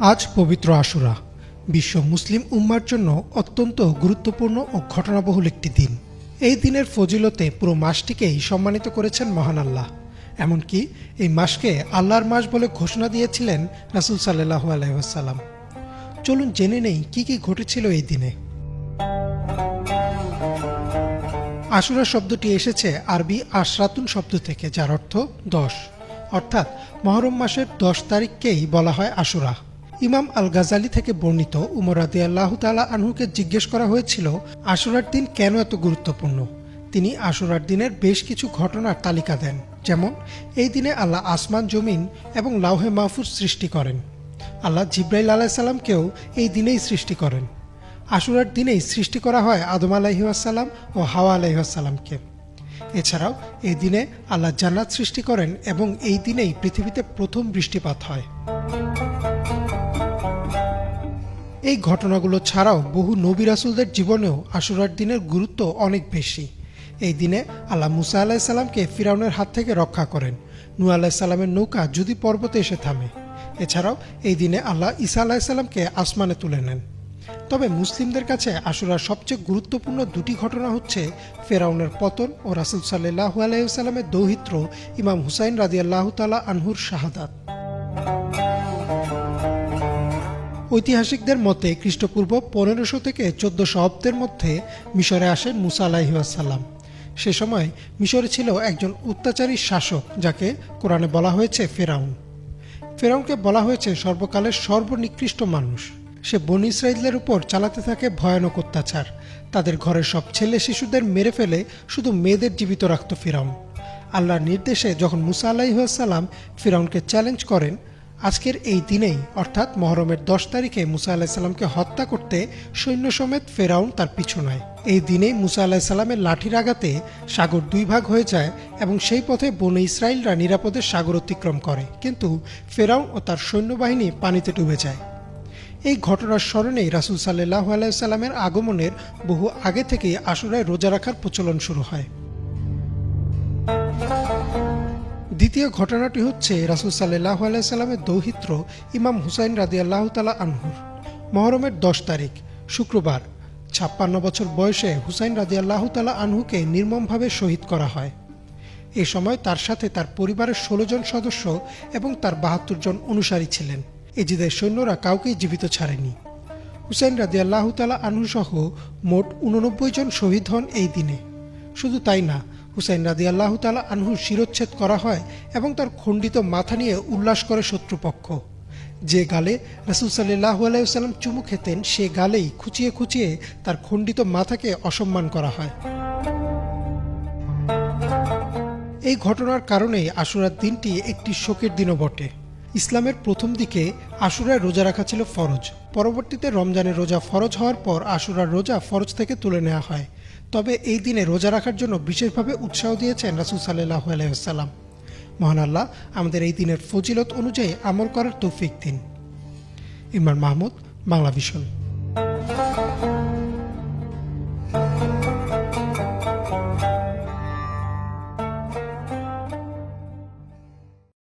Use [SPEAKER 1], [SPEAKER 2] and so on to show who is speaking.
[SPEAKER 1] আজ পবিত্র আশুরা। বিশ্ব মুসলিম উম্মার জন্য অত্যন্ত গুরুত্বপূর্ণ ও ঘটনাবহুল একটি দিন। এই দিনের ফজিলতে পুরো মাসটিকেই সম্মানিত করেছেন মহান আল্লাহ। এমনকি এই মাসকে আল্লাহর মাস বলে ঘোষণা দিয়েছিলেন রাসুল সাল্লাহ আলহাম চলুন জেনে নেই কি কি ঘটেছিল এই দিনে। আশুরা শব্দটি এসেছে আরবি আশরাতুন শব্দ থেকে, যার অর্থ দশ। অর্থাৎ মহরম মাসের দশ তারিখকেই বলা হয় আশুরা। ইমাম আল গাজালি থেকে বর্ণিত উমর রাদি আল্লাহ তালা আনহুকে জিজ্ঞেস করা হয়েছিল আশুরার দিন কেন এত গুরুত্বপূর্ণ? তিনি আশুরার দিনের বেশ কিছু ঘটনার তালিকা দেন, যেমন, এই দিনে আল্লাহ আসমান, জমিন এবং লাউহে মাহফুজ সৃষ্টি করেন। আল্লাহ জিব্রাইল আলাইসাল্লামকেও এই দিনেই সৃষ্টি করেন। আশুরার দিনেই সৃষ্টি করা হয় আদম আলাইহাসাল্লাম ও হাওয়া আলাইহাসাল্লামকে এছাড়াও, এই দিনে আল্লাহ জান্নাত সৃষ্টি করেন এবং এই দিনেই পৃথিবীতে প্রথম বৃষ্টিপাত হয়। এই ঘটনাগুলো ছাড়াও বহু নবী রাসুলদের জীবনেও আশুরার দিনের গুরুত্ব অনেক বেশি। এই দিনে আল্লাহ মুসা আলাহিসাল্লামকে ফিরাউনের হাত থেকে রক্ষা করেন। নু আলাহিসাল্লামের নৌকা যদি পর্বতে এসে থামে। এছাড়াও এই দিনে আল্লাহ ঈসা আলাহিসাল্লামকে আসমানে তুলে নেন। তবে মুসলিমদের কাছে আশুরার সবচেয়ে গুরুত্বপূর্ণ দুটি ঘটনা হচ্ছে ফেরাউনের পতন ও রাসুল সাল্লাহ আলাইসাল্লামের দৌহিত্র ইমাম হুসাইন রাজিয়াল্লাহ তালা আনহুর শাহাদাত। ঐতিহাসিকদের মতে খ্রিস্টপূর্ব পনেরোশো থেকে চোদ্দশো অব্দের মধ্যে মিশরে আসেন মুসা আলাহিসাল্লাম সে সময় মিশরে ছিল একজন অত্যাচারী শাসক যাকে কোরআনে বলা হয়েছে ফেরাউন। ফেরাউনকে বলা হয়েছে সর্বকালের সর্বনিকৃষ্ট মানুষ। সে বন ইসরায়েলের উপর চালাতে থাকে ভয়ানক অত্যাচার। তাদের ঘরের সব ছেলে শিশুদের মেরে ফেলে শুধু মেয়েদের জীবিত রাখত ফিরাউন। আল্লাহর নির্দেশে যখন মুসা আলাহিসাল্লাম ফিরাউনকে চ্যালেঞ্জ করেন আজকের এই দিনেই, অর্থাৎ মহরমের দশ তারিখে মুসা আলাহিসাল্লামকে হত্যা করতে সৈন্য সমেত ফেরাউন তার পিছু নেয়। এই দিনেই মুসা আলাহিসাল্লামের লাঠির আঘাতে সাগর দুই ভাগ হয়ে যায় এবং সেই পথে বনে ইসরায়েলরা নিরাপদে সাগর অতিক্রম করে। কিন্তু ফেরাউন ও তার সৈন্যবাহিনী পানিতে ডুবে যায়। এই ঘটনার স্মরণেই রাসুল সাল্লাহ আলাইসাল্লামের আগমনের বহু আগে থেকেই আশুরায় রোজা রাখার প্রচলন শুরু হয়। দ্বিতীয় ঘটনাটি হচ্ছে রাসুল সাল্লাহ আলাইসাল্লামের দৌহিত্র ইমাম হুসাইন রাদি আল্লাহ তালা আনহুর। মহরমের দশ তারিখ, শুক্রবার, ছাপ্পান্ন বছর বয়সে হুসাইন রাদি আল্লাহ তালা আনহুকে নির্মমভাবে শহীদ করা হয়। এ সময় তার সাথে তার পরিবারের ষোলো জন সদস্য এবং তার বাহাত্তর জন অনুসারী ছিলেন। এজিদের সৈন্যরা কাউকেই জীবিত ছাড়েনি। হুসাইন রাজি আল্লাহ তালা আনহু সহ মোট উননব্বই জন শহীদ হন এই দিনে। শুধু তাই না হুসাইন রাজি আল্লাহ তালা আনহু শিরোচ্ছেদ করা হয় এবং তার খণ্ডিত মাথা নিয়ে উল্লাস করে শত্রুপক্ষ। যে গালে রাসুল সাল্লাহ আলাইসাল্লাম চুমু খেতেন, সে গালেই খুচিয়ে খুচিয়ে তার খণ্ডিত মাথাকে অসম্মান করা হয়। এই ঘটনার কারণেই আশুরার দিনটি একটি শোকের দিনও বটে। ইসলামের প্রথম দিকে আশুরায় রোজা রাখা ছিল ফরজ। পরবর্তীতে রমজানের রোজা ফরজ হওয়ার পর আশুরার রোজা ফরজ থেকে তুলে নেওয়া হয়। তবে এই দিনে রোজা রাখার জন্য বিশেষভাবে উৎসাহ দিয়েছেন রাসুল সাল্লাহ আলাইসাল্লাম মহান আল্লাহ, আমাদের এই দিনের ফজিলত অনুযায়ী আমল করার তৌফিক দিন। ইমরান মাহমুদ বাংলা ভিশন